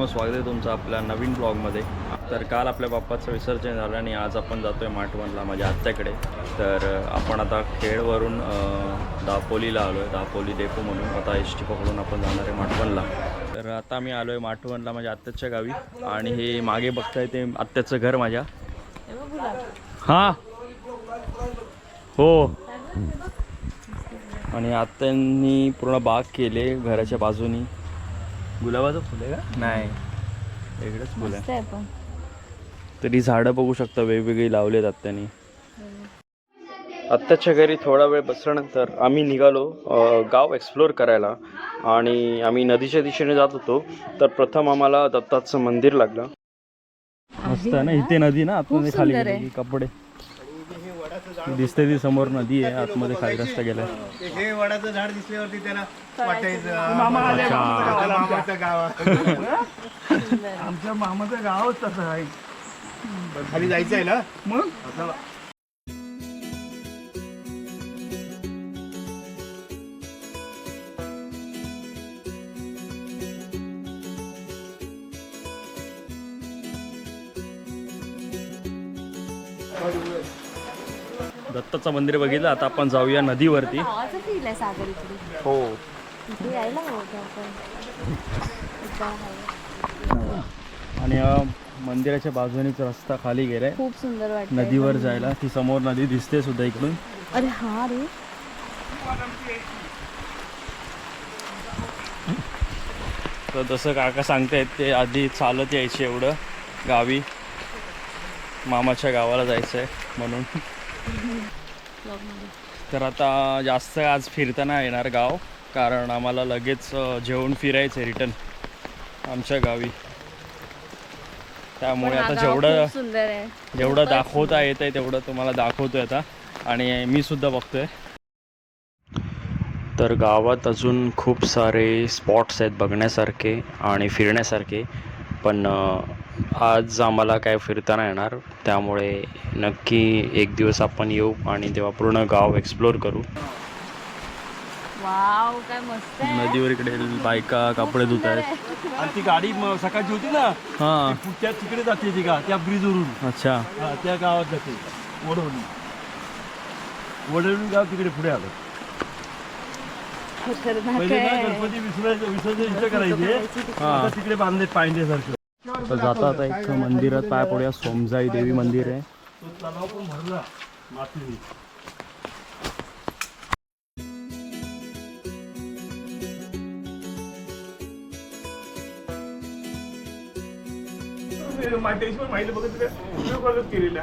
मित्रांनो स्वागत आहे तुमचं आपल्या नवीन ब्लॉगमध्ये. तर काल आपल्या बाप्पाचं विसर्जन झालं आणि आज आपण जातो आहे माठवणला माझ्या आत्याकडे. तर आपण आता खेडवरून दापोलीला आलो आहे दापोली डेपो म्हणून. आता एस टी पकडून आपण जाणार आहे माठवणला तर आता मी आलो आहे माठवनला माझ्या आत्याच्या गावी आणि हे मागे बघताय ते आत्याचं घर माझ्या. हां? हो. आणि आत्यांनी पूर्ण बाग केले घराच्या बाजूनी. गुलाबाचं फुल आहे का? नाही. वेगळंच फुल आहे. आहे पण. तरी झाडं बघू शकता वेगवेगळी लावलेत आत्यानी. आत्ताच्या घरी थोडा वेळ बसल्यानंतर आम्ही निघालो गाव एक्सप्लोअर करायला. आणि आम्ही नदीच्या दिशेने जात होतो तर प्रथम आम्हाला दत्ताचं मंदिर लागलं. मस्त ना इथे नदी ना आतमध्ये खाली कपडे. दिसते ती समोर नदी आहे आतमध्ये खाली रस्ता गेलाय. हे वडाचं झाड दिसल्यावरती त्याला वाटायचं मामाचं गाव आमच्या. मामाचं गावच तसं आहे. खाली जायचं आहे ना? मग? दत्ताचं मंदिर बघितलं आता आपण जाऊया नदीवरती. हो. आणि अ, मंदिराच्या बाजूनेच रस्ता खाली गेलाय खूप सुंदर वाटतं नदीवर जायला ती समोर नदी दिसते सुद्धा इकडून. अरे हा रे. तर जसं काका सांगतायत ते आधी चालत यायचे एवढं. गावी. मामाच्या गावाला जायचं आहे म्हणून. तर आता जास्त आज फिरताना येणार गाव कारण आम्हाला लगेच जेवण फिरायचं आहे रिटर्न आमच्या गावी. त्यामुळे आता जेवढं खूप सुंदर आहे. जेवढं दाखवता येत आहे तेवढं तुम्हाला दाखवतोय आता. आणि मी सुद्धा बघतोय. तर गावात अजून खूप सारे स्पॉट्स आहेत बघण्यासारखे आणि फिरण्यासारखे. पण आज आम्हाला काय फिरताना येणार. त्यामुळे नक्की एक दिवस आपण येऊ आणि तेव्हा पूर्ण गाव एक्सप्लोअर करू. वाव काय मस्त आहे. नदीवर इकडे बायका कपडे धुत आहेत आणि ती गाडी म- सकाळची होती ना हां. त्या तिकडे जाते ती का त्या ब्रिजवरून. अच्छा. हा, त्या गावात जाते वडवली. वडवली गाव तिकडे पुढे आलं. खतरनाक पहिले ना आहे. गणपती विसर्जन विसर्जन इथे करायचे. हां आता तिकडे बांधले पायंडेसारखं तर जाता आता एक मंदिरात पाय पडूया. सोमजाई देवी मंदिर आहे. तलाव पण भरला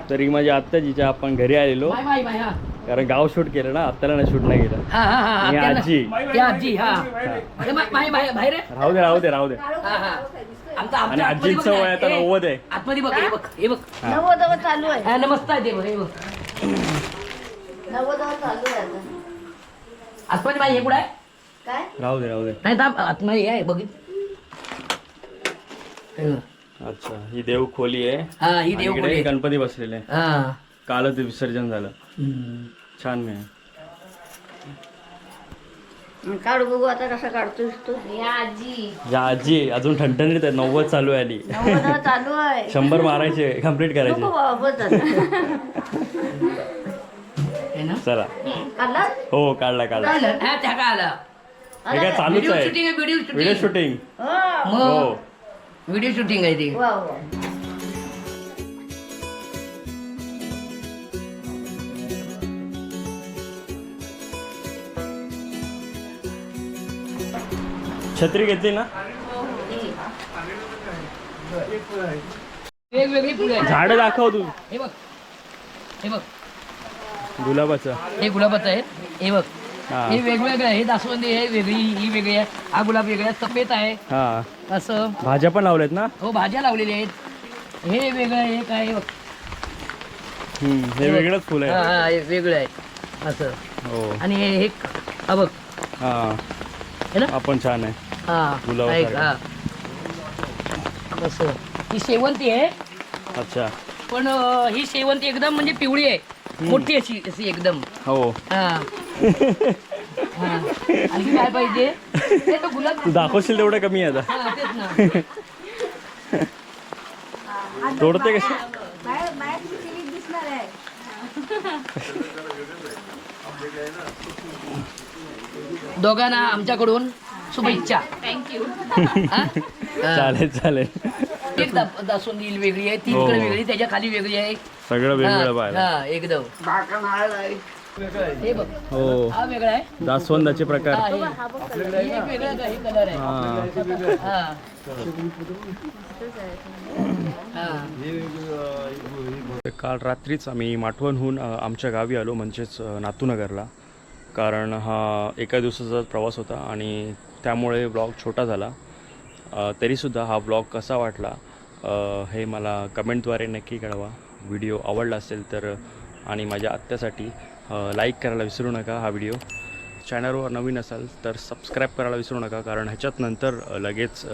तरी माझ्या आत्ता जिच्या आपण घरी आलेलो. कारण गाव शूट केलं ना आत्ताला नाही शूट नाही केलं. हा हा हा आजी. आजी हा? राहू दे राहू दे राहू दे. आमचा आणि आमचा आतमध्ये आजींचं बघ वय. आता ए, नव्वद आहे. आतमध्ये बघ हे बघ हे बघ. नव्वद चालू आहे. हा नमस्ते आहे ते बघ हे बघ. नव्वद चालू आहे आता. आतमध्ये बाई हे कुठं आहे? काय? राहू दे राहू दे. नाही थांब आतमध्ये हे आहे बघित हे बघ. अच्छा ही देव खोली आहे. हा ही आणि देव इकडे खोली. गणपती बसलेले. आहे. हा. कालच विसर्जन झालं. हम्म. छान नाही काढू बघू आता कसं काढतोस तू. या आजी. या आजी अजून ठणठणीत आहे नव्वद चालू आहे आली. नव्वद चालू आहे. शंभर मारायचे कंप्लीट करायचे. हे चला. काढला? हो काढला काढला. हा काय आलं हे काय चालूच व्हिडिओ आहे. शूटिंग आहे व्हिडिओ व्हिडिओ शूटिंग शूटिंग हा. हो. व्हिडिओ शूटिंग आहे ती. छत्री घेतली ना? झाड दाखव तू. हे बघ. हे बघ. गुलाबाचं. हे गुलाबाचं आहे. हे बघ. हा. वेगवेगळं आहे. हे दासवंदी आहे वेगळी ही वेगळी आहे. हा गुलाब वेगळा आहे. सफेद आहे. हा. असं. भाज्या पण लावल्यात ना? हो भाज्या लावलेल्या आहेत. हे वेगळं आहे हे काय हे बघ. हे वेगळंच फुल आहे. हा हे वेगळं आहे. असं. हो. आणि हा बघ. हा. हे ना? आपण छान आहे. हा गुलाबासारखं. ऐक, हा. तसं ही शेवंती आहे. अच्छा. पण अं, ही शेवंती एकदम म्हणजे पिवळी आहे. मोठी अशी अशी एकदम. हो. हा. हा. आणखी काय पाहिजे? ते तो गुलाब तू दाखवशील तेवढं कमी आहे आता. हा तेच ना. तोडते कशी दोघांना आमच्याकडून. शुभेच्छा. थँक्यू चालेल चालेल. एक दासून वेगळी आहे तीन हो. कडे वेगळी त्याच्याखाली वेगळी आहे. सगळं हा, पाहिलं हा एकदम. हे बघ. हो. हा वेगळा आहे. जास्वंदाचे प्रकार. हा, हे. हे एक वेगळा आहे, हे कलर आहे. हा. हा. हा. तर काल रात्रीच आम्ही माठवणहून अ, आमच्या गावी आलो म्हणजेच अ, नातूनगरला. कारण हा एका दिवसाचा प्रवास होता आणि त्यामुळे ब्लॉग छोटा झाला. तरीसुद्धा हा ब्लॉग कसा वाटला हे मला कमेंटद्वारे नक्की कळवा. व्हिडिओ आवडला असेल तर आणि माझ्या आत्यासाठी लाईक करायला विसरू नका हा व्हिडिओ. चॅनलवर नवीन असाल तर सबस्क्राईब करायला विसरू नका कारण ह्याच्यात नंतर लगेच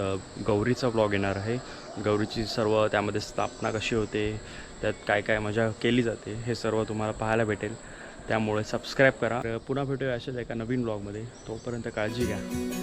गौरीचा ब्लॉग येणार आहे. गौरीची सर्व त्यामध्ये स्थापना कशी होते त्यात काय काय मजा केली जाते हे सर्व तुम्हाला पाहायला भेटेल. त्यामुळे सबस्क्राईब करा. पुन्हा भेटूया अशाच एका नवीन ब्लॉगमध्ये तोपर्यंत काळजी घ्या.